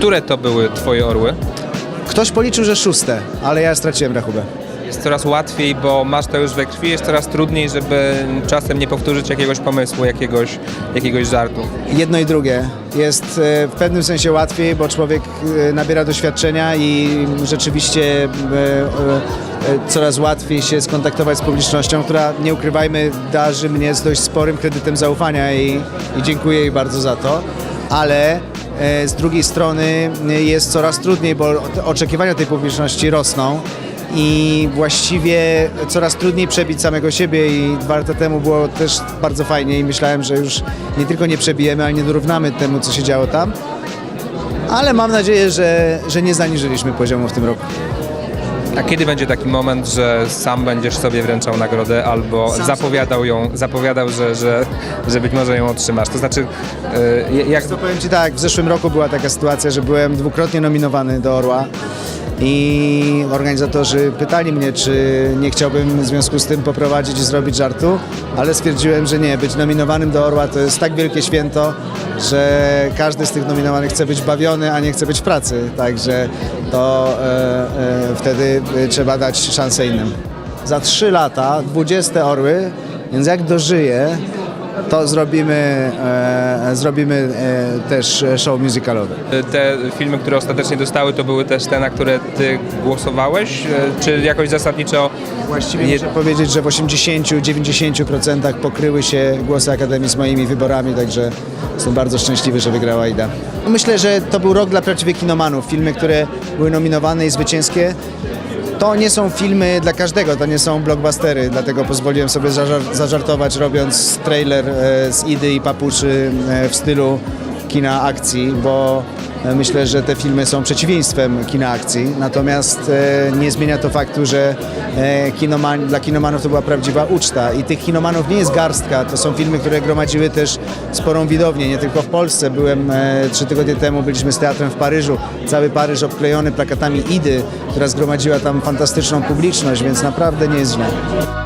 które to były twoje orły? Ktoś policzył, że szóste, ale ja straciłem rachubę. Jest coraz łatwiej, bo masz to już we krwi, jest coraz trudniej, żeby czasem nie powtórzyć jakiegoś pomysłu, jakiegoś, jakiegoś żartu. Jedno i drugie. Jest e, w pewnym sensie łatwiej, bo człowiek e, nabiera doświadczenia i rzeczywiście e, coraz łatwiej się skontaktować z publicznością, która, nie ukrywajmy, darzy mnie z dość sporym kredytem zaufania i, i dziękuję jej bardzo za to. Ale z drugiej strony e, jest coraz trudniej, bo oczekiwania tej publiczności rosną. i właściwie coraz trudniej przebić samego siebie i dwa lata temu było też bardzo fajnie i myślałem, że już nie tylko nie przebijemy, ale nie dorównamy temu, co się działo tam. Ale mam nadzieję, że, że nie zaniżyliśmy poziomu w tym roku. A kiedy będzie taki moment, że sam będziesz sobie wręczał nagrodę albo zapowiadał ją, zapowiadał, że, że, że być może ją otrzymasz? To znaczy, yy, jak, To powiem Ci tak, w zeszłym roku była taka sytuacja, że byłem dwukrotnie nominowany do Orła i organizatorzy pytali mnie, czy nie chciałbym w związku z tym poprowadzić i zrobić żartu, ale stwierdziłem, że nie. Być nominowanym do Orła to jest tak wielkie święto, że każdy z tych nominowanych chce być bawiony, a nie chce być w pracy. Także to e, e, wtedy e, trzeba dać szansę innym. Za trzy lata 20 Orły, więc jak dożyję, to zrobimy, e, zrobimy e, też show musicalowy. te filmy, które ostatecznie dostały, to były też te, na które ty głosowałeś? Yy, Czy jakoś zasadniczo Właściwie muszę powiedzieć, że w 80-90% pokryły się głosy Akademii z moimi wyborami, także jestem bardzo szczęśliwy, że wygrała Ida. Myślę, że to był rok dla prawdziwych kinomanów. Filmy, które były nominowane i zwycięskie, to nie są filmy dla każdego, to nie są blockbustery, dlatego pozwoliłem sobie zażar- zażartować robiąc trailer e, z Idy i Papuczy e, w stylu kina akcji, bo myślę, że te filmy są przeciwieństwem kina akcji, natomiast e, nie zmienia to faktu, że e, kinoman, dla kinomanów to była prawdziwa uczta i tych kinomanów nie jest garstka, to są filmy, które gromadziły też sporą widownię, nie tylko w Polsce. Byłem e, trzy tygodnie temu, byliśmy z teatrem w Paryżu, cały Paryż obklejony plakatami Idy, która zgromadziła tam fantastyczną publiczność, więc naprawdę nie jest źle.